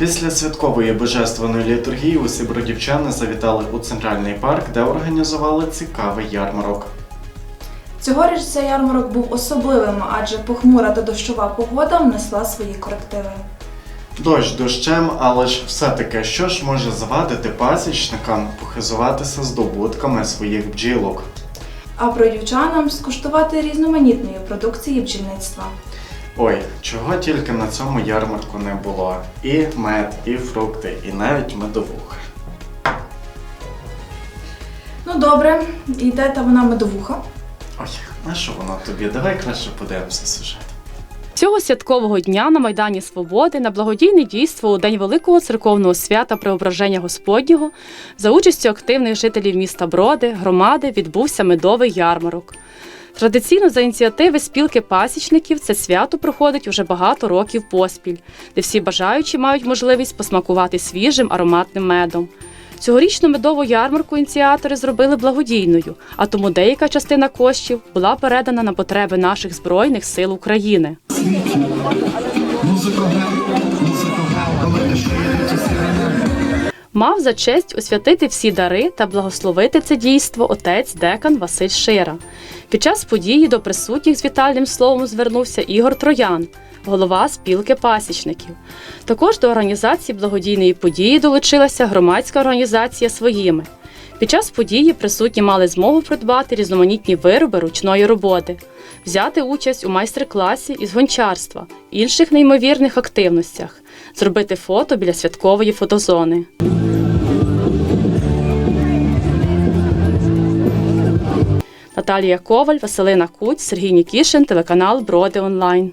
Після святкової божественної літургії усі бродівчани завітали у центральний парк, де організували цікавий ярмарок. Цьогоріч цей ярмарок був особливим, адже похмура та дощова погода внесла свої корективи. Дощ дощем, але ж все-таки що ж може завадити пасічникам похизуватися здобутками своїх бджілок? А бродівчанам скуштувати різноманітної продукції бджільництва. Ой, чого тільки на цьому ярмарку не було. І мед, і фрукти, і навіть медовуха. Ну добре, йде та вона медовуха. Ой, на що воно тобі? Давай краще подивимося сюжет. Цього святкового дня на Майдані Свободи на благодійне дійство у День Великого церковного свята Преображення Господнього за участю активних жителів міста Броди, громади відбувся медовий ярмарок. Традиційно за ініціативи спілки пасічників це свято проходить уже багато років поспіль, де всі бажаючі мають можливість посмакувати свіжим ароматним медом. Цьогорічну медову ярмарку ініціатори зробили благодійною, а тому деяка частина коштів була передана на потреби наших збройних сил України. Мав за честь освятити всі дари та благословити це дійство отець декан Василь Шира. Під час події до присутніх з вітальним словом звернувся Ігор Троян, голова спілки пасічників. Також до організації благодійної події долучилася громадська організація своїми. Під час події присутні мали змогу придбати різноманітні вироби ручної роботи, взяти участь у майстер-класі із гончарства, інших неймовірних активностях, зробити фото біля святкової фотозони. Наталія Коваль, Василина Куть, Сергій Нікішин, телеканал Броди Онлайн.